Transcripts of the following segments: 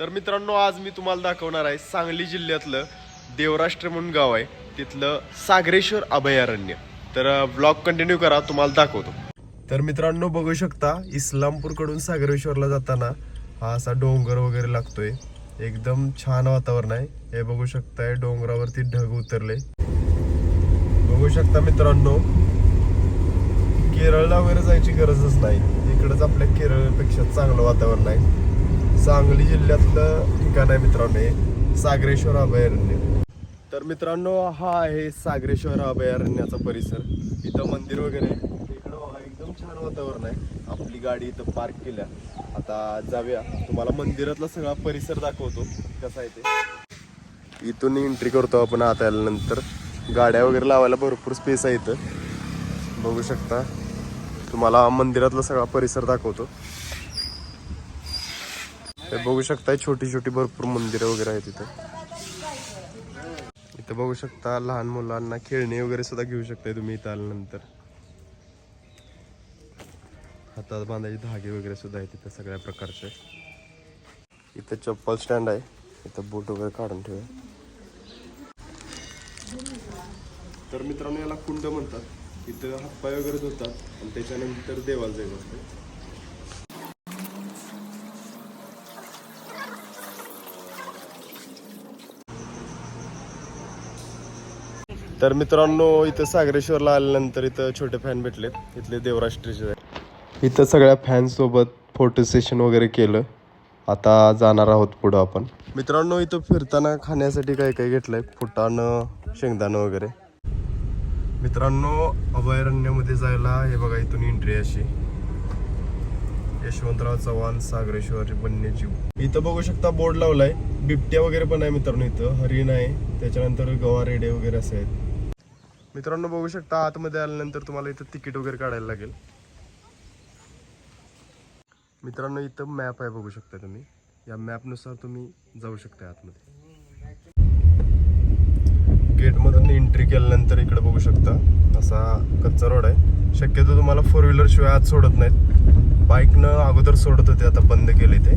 तर मित्रांनो आज मी तुम्हाला दाखवणार आहे सांगली जिल्ह्यातलं देवराष्ट्र म्हणून गाव आहे. तिथलं सागरेश्वर अभयारण्य. तर ब्लॉग कंटिन्यू करा तुम्हाला दाखवतो. तर मित्रांनो बघू शकता इस्लामपूरकडून सागरेश्वरला जाताना हा असा डोंगर वगैरे लागतोय. एकदम छान वातावरण आहे. हे बघू शकताय डोंगरावरती ढग उतरले. बघू शकता मित्रांनो केरळला वगैरे जायची गरजच नाही. इकडंच आपल्या केरळपेक्षा चांगलं वातावरण आहे. सांगली जिल्ह्यातलं ठिकाण आहे मित्रांनो हे सागरेश्वर अभयारण्य. तर मित्रांनो हा आहे सागरेश्वर अभयारण्याचा परिसर. इथं मंदिर वगैरे इकडं एकदम छान वातावरण आहे. आपली गाडी इथं पार्क केल्या. आता जाऊया. तुम्हाला मंदिरातला सगळा परिसर दाखवतो. कसा आहे ते. इथून एंट्री करतो आपण आता आल्यानंतर. गाड्या वगैरे लावायला भरपूर स्पेस आहे इथं. बघू शकता. तुम्हाला मंदिरातला सगळा परिसर दाखवतो. हे बघू शकता छोटी छोटी भरपूर मंदिरं वगैरे आहेत इथं. इथं बघू शकता लहान मुलांना खेळणी वगैरे सुद्धा घेऊ शकताय तुम्ही इथं आल्यानंतर. हातात बांधायचे धागे वगैरे सुद्धा आहेत इथं सगळ्या प्रकारचे. इथं चप्पल स्टँड आहे. इथं बोट वगैरे काढून ठेवा तर मित्रांनो याला कुंड म्हणतात. इथं हातपाय वगैरे धुतात आणि त्याच्यानंतर देवाला जायचं असते तर मित्रांनो इथं सागरेश्वरला आल्यानंतर इथं छोटे फॅन भेटले इथले देवराष्ट्रीचे इथं सगळ्या फॅनसोबत फोटो सेशन वगैरे केलं. आता जाणार आहोत पुढं आपण. मित्रांनो इथं फिरताना खाण्यासाठी काय काय घेतलंय? फुटाणं शेंगदाणं वगैरे. मित्रांनो अभयारण्यामध्ये जायला हे बघा इथून एंट्री अशी. यशवंतराव चव्हाण सागरेश्वर वन्यजीव इथं बघू शकता बोर्ड लावलाय. बिबट्या वगैरे पण आहे मित्रांनो इथं. हरिण आहे. त्याच्यानंतर गवा रेडे वगैरे असे आहेत. मित्रांनो बघू शकता आतमध्ये आल्यानंतर तुम्हाला इथं तिकीट वगैरे काढायला लागेल. मित्रांनो इथं मॅप आहे बघू शकता तुम्ही. या मॅपनुसार तुम्ही जाऊ शकता आतमध्ये. गेटमधून एंट्री केल्यानंतर इकडे बघू शकता. असा कच्चा रोड आहे. शक्यतो तुम्हाला फोर व्हीलर शिवाय आत सोडत नाहीत. बाईकनं अगोदर सोडत होते आता बंद केले ते.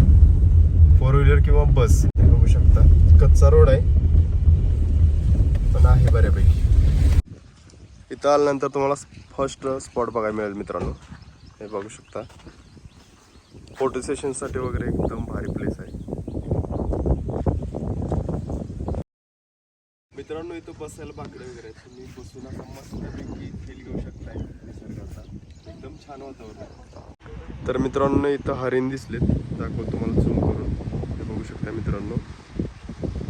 फोर व्हीलर किंवा बस हे बघू शकता. कच्चा रोड आहे पण आहे बऱ्यापैकी इथं आल्यानंतर तुम्हाला फर्स्ट स्पॉट बघायला मिळेल मित्रांनो. हे बघू शकता. फोटो सेशनसाठी वगैरे एकदम भारी प्लेस आहे. मित्रांनो इथं बसायला बाकडे वगैरे आहेत. तुम्ही बसून आता मस्तपैकी फील घेऊ शकताय. निसर्गाचा. एकदम छान वातावरण तर मित्रांनो इथं हरिण दिसलेत. दाखव तुम्हाला झूम करून. हे बघू शकता मित्रांनो.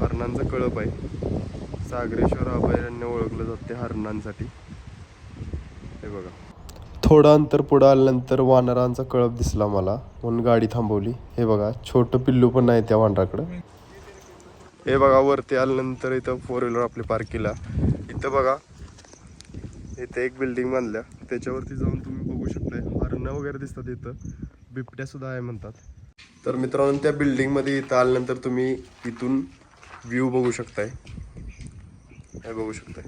हरणांचा कळप आहे. सागरेश्वर अभयारण्य ओळखलं जाते हरणांसाठी. बघा. थोडं अंतर पुढं आल्यानंतर वानरांचा कळप दिसला मला. म्हणून गाडी थांबवली. हे बघा छोटं पिल्लू पण आहे त्या वानराकडं. हे बघा वरती आल्यानंतर इथं फोर व्हीलर आपली पार्क केला. इथं बघा इथे एक बिल्डिंग बांधल्या. त्याच्यावरती जाऊन तुम्ही बघू शकताय. हरणं वगैरे दिसतात इथं. बिबट्या सुद्धा आहे म्हणतात. तर मित्रांनो त्या बिल्डिंगमध्ये इथं आल्यानंतर तुम्ही इथून व्ह्यू बघू शकताय. हे बघू शकता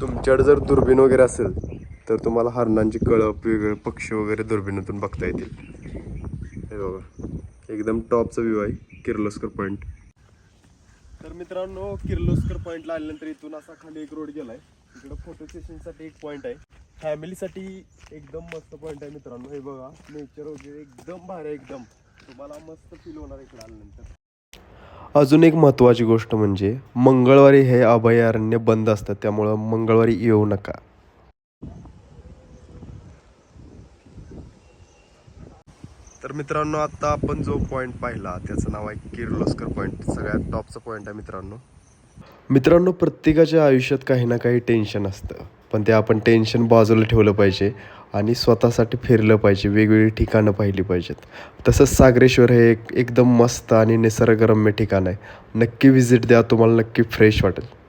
तुमच्याकडे जर दुर्बीण वगैरे असेल तर तुम्हाला हरणांची कळप वेगळे पक्षी वगैरे दुर्बिणीतून बघता येतील. हे बघा. एकदम टॉपचा व्ह्यू आहे किर्लोस्कर पॉईंट तर मित्रांनो किर्लोस्कर पॉईंटला आल्यानंतर इथून असा खाली एक रोड गेलाय. इकडं फोटो सेशनसाठी एक पॉईंट आहे. फॅमिलीसाठी एकदम मस्त पॉईंट आहे मित्रांनो. हे बघा नेचर वगैरे एकदम भारी आहे एकदम. तुम्हाला मस्त फील होणार इकडे आल्यानंतर. अजून एक महत्त्वाची गोष्ट म्हणजे मंगळवारी हे अभयारण्य बंद असतं त्यामुळं मंगळवारी येऊ नका. तर मित्रांनो आता आपण जो पॉईंट पाहिला त्याचं नाव आहे किर्लोस्कर पॉईंट सगळ्यात टॉपचा पॉईंट आहे मित्रांनो. मित्रांनो प्रत्येकाच्या आयुष्यात काही ना काही टेन्शन असतं. पण ते आपण टेन्शन बाजूला ठेवलं पाहिजे. आणि स्वतःसाठी फिरलं पाहिजे वेगवेगळी ठिकाणं पाहिली पाहिजेत. तसंच सागरेश्वर हे एक एकदम मस्त आणि निसर्गरम्य ठिकाण आहे. नक्की व्हिजिट द्या तुम्हाला नक्की फ्रेश वाटेल.